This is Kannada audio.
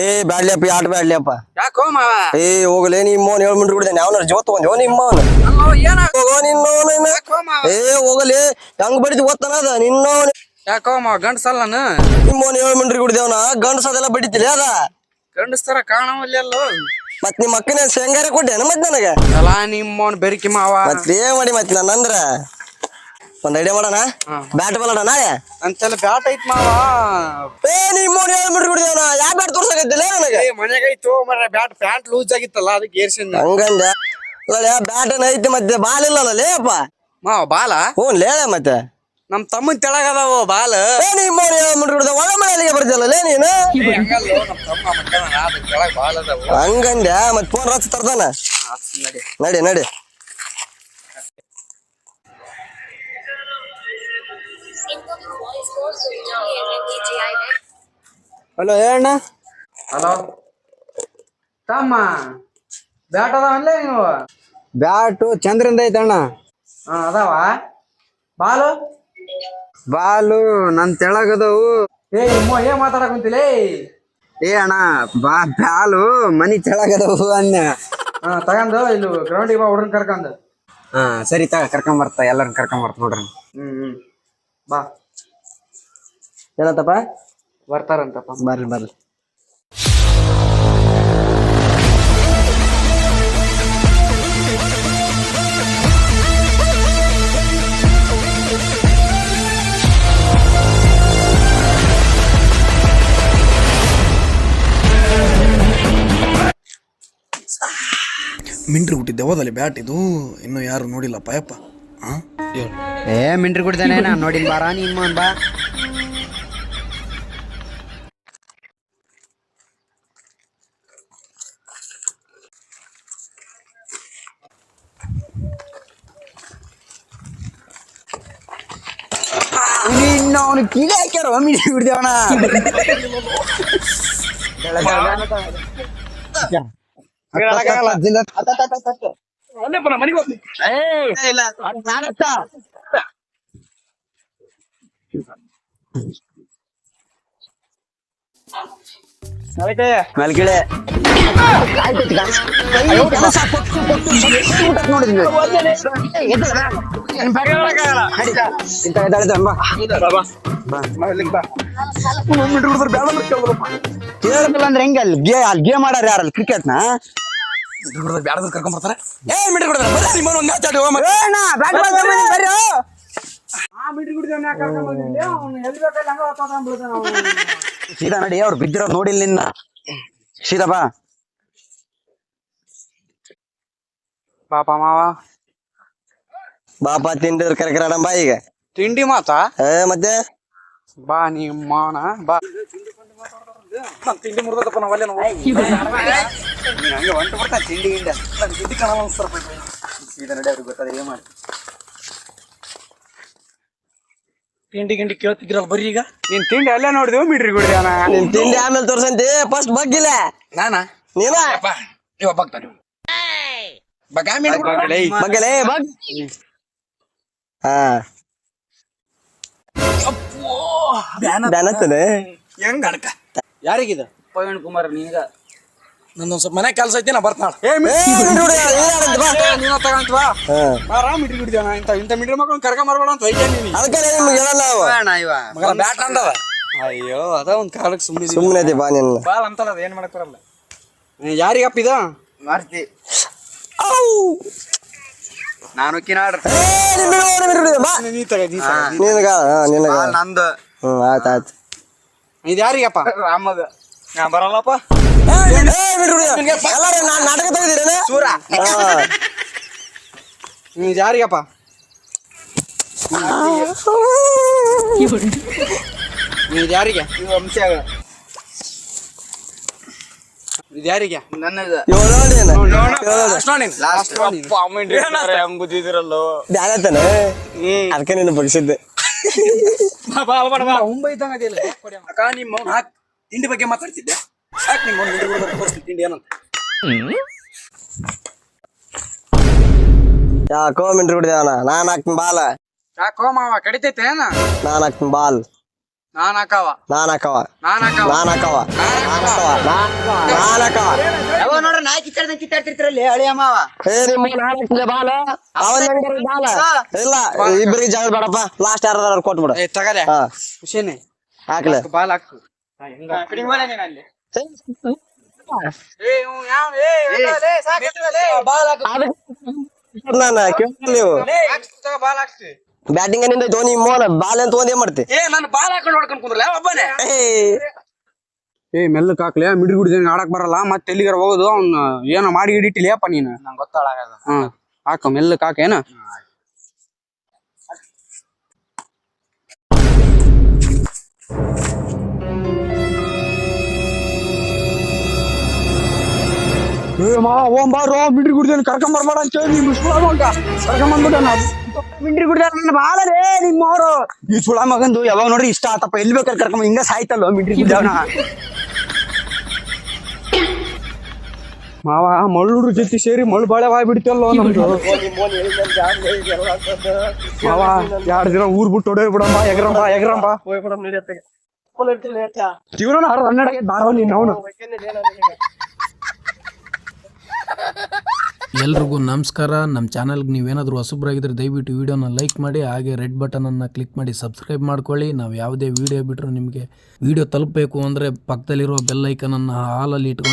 ಏ ಬ್ಯಾಡ್ಲಿಯಪ್ಪ ಆಟ ಬ್ಯಾಡ್ಲಿಯಪ್ಪ ಯಾಕೋ ಮಾವ? ಏ ಹೋಗಲೇ ನಿಮ್ಮ ಮೋನ್ ಏಳು ಮಿಂಟ್ ಕುಡಿದೆ ಅವನ ಜೀವ ತಗೊಂಡ್. ನಿಮ್ಮ ಅವನು ಅಲ್ಲೋ ಏನ? ಹೋಗೋ ನಿನ್ನ ಯಾಕೋ ಮಾವ? ಏ ಹೋಗಲಿ. ಹೆಂಗ್ ಬಡಿದು ಗೊತ್ತನದ ನಿನ್ನ ಯಾಕೋ ಮಾವ ಗಂಡಸಲ್ಲ ನಿಮ್ಮವನ್ ಏಳು ಮಿಂಟ್ ಕುಡಿದೇವನ ಗಂಡಸ ಅದೆಲ್ಲ ಬಡಿತಿಲ್ಲ ಅದ? ಗಂಡಸ್ತರ ಕಾಣೋ ಮತ್ ನಿಮ್ಮ ಅಕ್ಕನ ಶೇಂಗಾರ ಕೊಟ್ಟೆ ಮತ್ ನನಗೆ? ಅಲ್ಲ ನಿಮ್ಮವನ್ ಬೆರಿಕೆ ಮಾವ. ಮತ್ ಏನ್ ಮಾಡಿ ಮತ್ ನನ್ನ ಅಂದ್ರ ಒಂದ್ ಐಡಿಯಾ ಮಾಡೋಣ. ಬ್ಯಾಟ್ ಬಾಲ್ ನಾಳೆ? ಅಂತೆಲ್ಲ ಬ್ಯಾಟ್ ಐತ್ ಮಾವ. ಏ ನಿಮ್ಮವನ್ ಏಳು ಮಿಂಟ್ರಿ ಕುಡಿದೇವನ ಯಾ ಬ್ಯಾಟ್ ತೋರ್ಸಕತ್ತಿಲ್ಲ ನನಗೆ? ಏ ಮನೆಗೆ ಐತು ಮರ ಬ್ಯಾಟ್ ಪ್ಯಾಂಟ್ ಲೂಸ್ ಆಗಿತ್ತಲ್ಲ ಅದಕ್ಕೆ ಏರ್ಸಿನ್ ಹಂಗಂದ. ಬ್ಯಾಟ್ ಐತಿ ಮತ್ತೆ? ಬಾಲ್ ಇಲ್ಲಲ್ಲ ಲೇಪ್ಪ ಮಾವ ಬಾಲ? ಹ್ಞೂ ಲೇ ಮತ್ತೆ. ನಮ್ ತಮ್ಮನ್ ತೆಳಗದಾವ ಬಾಲ? ಏ ನಿಮ್ಮವನ್ ಏಳು ಮಿಂಟ್ರಿ ಕುಡಿದ ಒಳ ಮನೆಯಲ್ಲಿಗೆ ಬರ್ತಿಲ್ಲ ಲೇ ನೀನು? ಹಂಗಂದ್ಯಾ ಮತ್ ಫೋನ್ ರಚ್ ತರ್ತಾನ ನಡಿ ನಡಿ. ಹಲೋ ಹೇಳಣ್ಣ. ಹಲೋ. ತಮ್ಮ ಬ್ಯಾಟ್ ಅದಾವನ್ಲೇ ನೀವು? ಬ್ಯಾಟು ಚಂದ್ರಿಂದ ಐತಣ್ಣ ಹಾ ಅದಾವ. ಬಾಲು? ಬಾಲು ನನ್ ತೆಳಗದವು. ಏ ಏನ್ ಮಾತಾಡಕ್ ಕುಂತಿಲೇ? ಏ ಅಣ್ಣ ಬಾ ಬ್ಯಾಲು ಮನಿ ತೆಳಗದವು ಅನ್ನ. ಹಾ ತಗಂದು ಇಲ್ಲಿ ಗ್ರೌಂಡಿಗೆ ಬಾ ಹುಡ್ರನ್ ಕರ್ಕೊಂಡು. ಹಾ ಸರಿ ತಗ ಕರ್ಕೊಂಡ್ ಬರ್ತಾ ಎಲ್ಲರನ್ನ ಕರ್ಕೊಂಡ್ ಬರ್ತ ನೋಡ್ರಿ. ಹ್ಮ್ ಹ್ಮ್. ಬಾ. ಏನತ್ತಪ್ಪ ಬರ್ತಾರಂತಪ್ಪ. ಬರ್ರಿ ಬರ್ರಿ ಮಿಂಟ್ರಿ ಕೊಟ್ಟಿದ್ದೆ ಹೋದಲ್ಲಿ ಬ್ಯಾಟ್ ಇದು. ಇನ್ನು ಯಾರು ನೋಡಿಲ್ಲಪ್ಪ ಯಪ್ಪ. ಹಾ ಏ ಮಿಂಟ್ರಿ ಕೊಡ್ತಾನೆ ನಾ ನೋಡಿಲ್ಲ ಬಾರಾ ನೀನ್ ಮನ್ ಬಾ. ನಿನ್ನ ಅವನು ಕಿಡಿ ಹಾಕ್ಯಾರ ಮಿಂಟ್ರಿ ಕುಡ್ದೇವಣ ಮಲ್ಕಿಳೆ ಕೇಳಬೇಕಲ್ಲ ಅಂದ್ರೆ ಹೆಂಗೆ ಅಲ್ಲಿ ಗೇ ಅಲ್ಲಿ ಗೇಮ್ ಆಡಾರ ಯಾರಲ್ಲಿ ಕ್ರಿಕೆಟ್ನ? ಬ್ಯಾಡದ್ರ ಕರ್ಕೊಂಡ್ ಬರ್ತಾರೆ. ಏ ಮಿಟ್ರಿ ಕುಡಿದ್ರ ಬರ್ರಿ ನಿಮ್ಮ ಒಂದು ಮ್ಯಾಚ್ ಆಡಿ ಹೋಗಮ್ಮ. ಸೀದಾ ನಡಿ ಅವ್ರು ಬಿದ್ದಿರೋ ನೋಡಿಲ್ಲ ನಿನ್ನ ಸೀದಾ ಬಾ ಪಾಪ ಮಾವ. ಬಾಪ ತಿಂಡಿದ್ರ ಕರೆಕರ ಬಾ ಈಗ. ತಿಂಡಿ ಮಾತಾ? ಏ ಮತ್ತೆ? ಬಾ ನಿಮ್ಮ ಮಾವನ ಬಾ. ತಿಂಡಿ ಮುರ್ದಪ್ಪ ನಾವು ಅಲ್ಲೇ ಹಂಗೆ ಹೊಂಟು ಬರ್ತಾನೆ ತಿಂಡಿ ಗಿಂಡ. ತಿಂಡಿ ಕಾಣಲ್ಲ ಅನ್ಸ್ತಾರಪ್ಪ ಸೀದಾ ನಡಿ ಅವ್ರಿಗೆ ಗೊತ್ತಾದ್ರೆ ಏನ್ ಮಾಡ್ತಿ? ತಿಂಡಿ ಗಿಂಡಿ ಕೇಳ್ತಿದ್ರಲ್ಲ ಬರ್ರಿ ಈಗ? ನೀನ್ ತಿಂಡಿ ಅಲ್ಲೇ ನೋಡಿದೆವು ಮಿಡ್ರಿ ಅಣ್ಣ? ನಿನ್ ತಿಂಡಿ ಆಮೇಲೆ ತೋರ್ಸಂತಿ. ಫಸ್ಟ್ ಬಗ್ಗಿಲ್ಲ ನಾನ? ನೀವ ಇವ ಬಗ್ತಾನೆ. ಬಗ್ಗಲೇ ಬಗ್. ಹಾ. ಬ್ಯಾನತ್ತನೆ ಹೆಂಗ ಅಡ್ಕ ಯಾರಿಗಿದ? ಪವನ್ ಕುಮಾರ್ ನಿನಗ? ನಂದೊಂದ್ ಸ್ವಲ್ಪ ಮನೆ ಕೆಲಸ ಐತಿ ನಾ ಬರ್ತಾಳ. ನೀನ ತಗಂತ ಬಾ. ಆರಾಮ್ ಮಿಡ್ರಿ ಕುಡಿದೇವನ ಇಂತ ಇಂತ ಮಿಡ್ರಿ ಮಕ್ಕಳು ಕರ್ಕೊಂಡ್ ಬರ್ಬೇಡ ಅಂತ ನೀನು. ಅದಕ್ಕೆ ನಿಮ್ಗೆ ಹೇಳಲ್ಲ ಅವ? ಮಗ ಬ್ಯಾಟ್ ಅಂದವ. ಅಯ್ಯೋ ಅದ ಒಂದ್ ಕಾಲಕ್ಕೆ ಸುಮ್ಮನೆ ಸುಮ್ಮನೆ ಐತಿ ಬಾ ನಿನ್ನ. ಬಾಲ್ ಅಂತಲ್ಲ ಅದ ಏನ್ ಮಾಡಕ್ ಬರಲ್ಲ. ಯಾರಿಗಪ್ಪ ಇದ? ಮಾರ್ತಿ. ಔ! ನಾನು ಕಿನಾಡ್ರಿ ನೀ ತಗ ನೀ ತಗ. ನಿನಗ ಹಾ ನಿನಗ. ನಂದು. ಹ್ಮ್ ಆಯ್ತು ಆಯ್ತು. ಇದು ಯಾರಿಗಪ್ಪ? ಅಮ್ಮಗ ನಾ ಬರಲ್ಲಪ್ಪ. ನಾ-. ಇದು ಯಾರಿಗಪ್ಪ? ಇದು ಯಾರಿಗೆ? ಇದು ಅದಕ್ಕೆ ನಿನ್ನ ಬಗ್ಸಿದ್ದೆ. ಮುಂಬೈ ಇದ್ದಂಗ ಅಕ್ಕ ನಿಮ್ಮ ಹಾಕ್ ತಿಂಡಿ ಬಗ್ಗೆ ಮಾತಾಡ್ತಿದ್ದೆ. ಯಾಕೆ ನಿಮ್ಮ ತೋರಿಸ್ತೀನಿ ತಿಂಡಿ ಏನಂತ. ಯಾಕೋ ಮಿಂಟ್ರಿ ಕುಡಿದೇವನ ನಾನ್ ಹಾಕ್ತೀನಿ ಬಾಲ್. ಯಾಕೋ ಮಾವ ಕಡಿತೈತೆ ಏನ? ನಾನ್ ಹಾಕ್ತೀನಿ ಬಾಲ್. ನಾನ್ ಹಾಕವ. ನಾನ್ ಹಾಕವ. ನಾನ್ ಹಾಕವ. ನಾನ್ ಹಾಕವ. ನಾನ್ ಹಾಕವ. ನಾನ್ ಹಾಕವ. ಯಾವ ನೋಡ್ರಿ ನಾ ಕಿತ್ತಾಡ್ದಂಗ್ ಕಿತ್ತಾಡ್ತಿರ್ತಿರಲ್ಲಿ ಹಳಿಯ ಮಾವ? ಏ ನಿಮ್ಮ ನಾನ್ ಹಾಕ್ತಿದ್ದೆ ಬಾಲ. ಅವನ್ ನಂಗೆ ಬಾಲ. ಇಲ್ಲ ಇಬ್ರಿಗೆ ಜಾಗ ಬೇಡಪ್ಪ. ಲಾಸ್ಟ್ ಯಾರು ಕೊಟ್ಬಿಡು. ತಗರೆ. ಖುಷಿನೇ. ಹಾಕ್ಲೆ. ಬಾಲ್ ಹಾಕು. ಕಡಿಮೆ ಅಲ್ಲಿ. ಏ ಇವ್ನ್ ಯಾವ- ಏ, ಇವ್ನಲ್ಲ, ಸಾಕಿತ್ತಲ್ಲ, ಬಾಲ್ ಹಾಕು. ನಾನು ಕೇಳಿಲ್ಲ ನೀವು ಹಾಕ್ಸ್ತಿ ತಗೋ, ಬಾಲ್ ಹಾಕ್ಸ್ತಿ. ಬ್ಯಾಟಿಂಗ್ನಿಂದ ಧೋನಿ ಮೋನ ಬಾಲ್ ಅಂತ ಒಂದ್ ಏನ್ ಮಾಡ್ತಿ ಏ ನಾನು ಬಾಲ್ ಹಾಕೊಂಡು ಹೊಡ್ಕೊಂಡ್ ಕುಂದ್ರಲ್ಲ ಒಬ್ಬನೇ ಏ ಏ ಮೆಲ್ಲಕ್ ಹಾಕ್ಲೆ ಮಿಡ್ರಿ ಗುಡಿದಂಗ ಆಡಕ್ ಬರಲ್ಲ ಮತ್ತೆ ಎಲ್ಲಿಗಾರ ಹೋಗೋದು ಅವ್ನ ಏನೋ ಮಾಡಿ ಹಿಡಿಟಿಲಿಯಪ್ಪ ನೀನು ನಂಗೆ ಗೊತ್ತಾಳಾಗದ ಹ್ಮ್ ಹಾಕ ಮೆಲ್ಲಕ್ ಹಾಕ ಏನ ಏ ಮಾ ಓಂ ಬಾರೋ ಮಿಂಡ್ರಿ ಗುಡಿದೇನು ಕರ್ಕೊಂಡ್ ಬರ್ಬೇಡ ಅಂತ ಹೇಳಿ ನಿಮ್ ಸುಳ ಮಗ ಕರ್ಕೊಂಡ್ ಮಿಂಡ್ರಿ ಮಿಡ್ರಿ ಗುಡಿದ ನನ್ನ ಬಾಳರೇ ನಿಮ್ಮವ್ರು. ಈ ಸುಳ ಮಗಂದು ಯಾವಾಗ ನೋಡ್ರಿ ಇಷ್ಟ ಆತಪ್ಪ. ಎಲ್ಲಿ ಬೇಕಾದ್ರೆ ಕರ್ಕೊಂಡ್ ಹಿಂಗ ಸಾಯ್ತಲ್ಲ ಮಿಡ್ರಿ ಮಾವಾ ಮಾವ ಮಳ್ಳುಡ್ರ ಜೊತೆ ಸೇರಿ ಮಳ್ಳು ಬಾಳೆ ಬಾಯ್ ಬಿಡ್ತಲ್ಲೋ ನಮ್ದು. ಮಾವ ಎರಡ್ ದಿನ ಊರ್ ಬಿಟ್ಟು ಹೊಡೆ ಬಿಡಮ್ಮ ಎಗ್ರಂಬ ಎಗ್ರಂಬ ಜೀವನ ಹನ್ನೆರಡು ಬಾರೋ ನೀನು ಅವನು. ಎಲ್ರಿಗೂ ನಮಸ್ಕಾರ. ನಮ್ಮ ಚಾನಲ್ಗೆ ನೀವೇನಾದರೂ ಹೊಸಬ್ರಾಗಿದ್ದರೆ ದಯವಿಟ್ಟು ವೀಡಿಯೋನ ಲೈಕ್ ಮಾಡಿ, ಹಾಗೆ ರೆಡ್ ಬಟನನ್ನು ಕ್ಲಿಕ್ ಮಾಡಿ ಸಬ್ಸ್ಕ್ರೈಬ್ ಮಾಡ್ಕೊಳ್ಳಿ. ನಾವು ಯಾವುದೇ ವೀಡಿಯೋ ಬಿಟ್ಟರು ನಿಮಗೆ ವಿಡಿಯೋ ತಲುಪಬೇಕು ಅಂದರೆ ಪಕ್ಕದಲ್ಲಿರೋ ಬೆಲ್ ಐಕನನ್ನು ಹಾಲಲ್ಲಿ ಇಟ್ಕೊಂಡು